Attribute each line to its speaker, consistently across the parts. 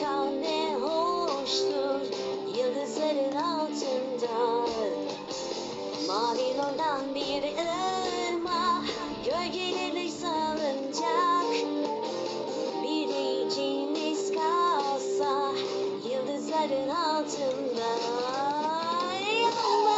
Speaker 1: kal ne hoştur Yıldızların altında. Mavi olan bir ırmak Gölgeleri salıncak Bir kalsa Yıldızların altında. Yanmam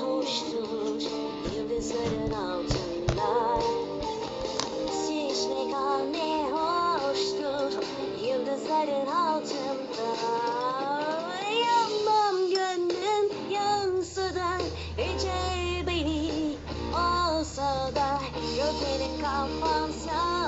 Speaker 1: sarhoştur Yıldızların altında. Şişmek ne hoştur Yıldızların altında. Yanmam gönlüm yansa da Ece beni alsa da. Gözlerin kapansa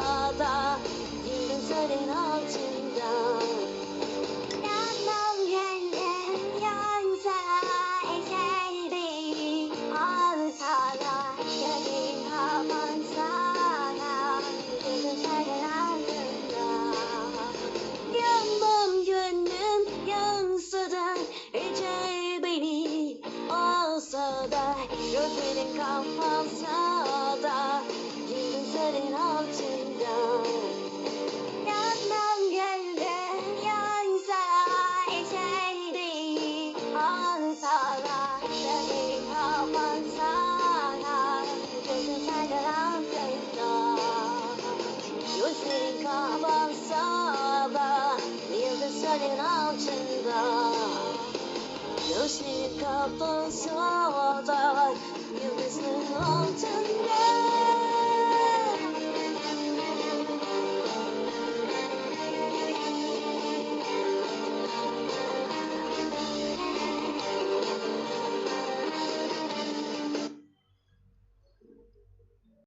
Speaker 1: da Gözlerin kapansa da Yıldızların altında. Yanmam gönlüm yansa Ece beni alsa da Gözlerin kapansa da Yıldızların altında. Gözlerin kapansa da Yıldızların altında Gözlerin kapansa da Yıldızların altında